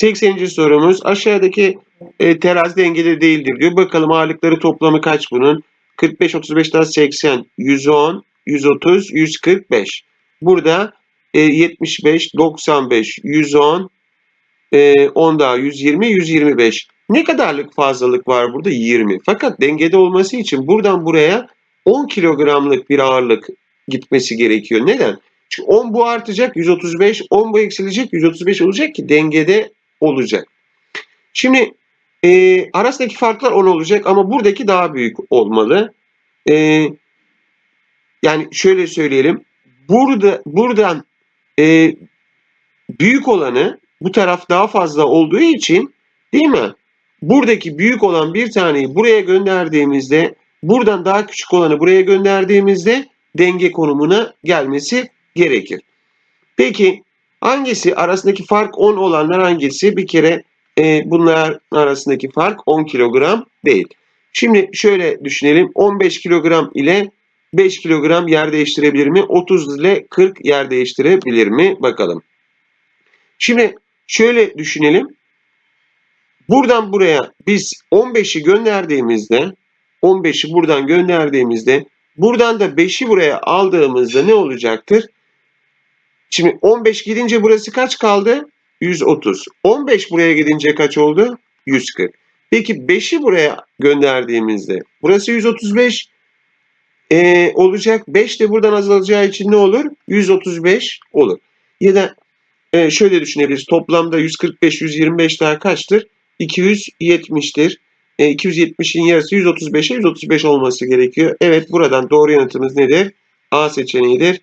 80. sorumuz aşağıdaki e, terazi dengede değildir diyor. Bakalım ağırlıkları toplamı kaç bunun? 45, 35 daha 80, 110, 130, 145. Burada e, 75, 95, 110, e, 10 daha 120, 125. Ne kadarlık fazlalık var burada? 20. Fakat dengede olması için buradan buraya 10 kilogramlık bir ağırlık gitmesi gerekiyor. Neden? Çünkü 10 bu artacak 135, 10 bu eksilecek 135 olacak ki dengede olacak. Şimdi e, arasındaki farklar 10 olacak ama buradaki daha büyük olmalı. E, yani şöyle söyleyelim. Burada buradan e, büyük olanı bu taraf daha fazla olduğu için değil mi? Buradaki büyük olan bir taneyi buraya gönderdiğimizde buradan daha küçük olanı buraya gönderdiğimizde denge konumuna gelmesi gerekir. Peki hangisi arasındaki fark 10 olanlar hangisi? Bir kere e, bunlar arasındaki fark 10 kilogram değil. Şimdi şöyle düşünelim. 15 kilogram ile 5 kilogram yer değiştirebilir mi? 30 ile 40 yer değiştirebilir mi? Bakalım. Şimdi şöyle düşünelim. Buradan buraya biz 15'i gönderdiğimizde 15'i buradan gönderdiğimizde buradan da 5'i buraya aldığımızda ne olacaktır? Şimdi 15 gidince burası kaç kaldı? 130. 15 buraya gidince kaç oldu? 140. Peki 5'i buraya gönderdiğimizde burası 135 ee, olacak. 5 de buradan azalacağı için ne olur? 135 olur. Ya da e, şöyle düşünebiliriz. Toplamda 145, 125 daha kaçtır? 270'tir. E, 270'in yarısı 135'e 135 olması gerekiyor. Evet buradan doğru yanıtımız nedir? A seçeneğidir.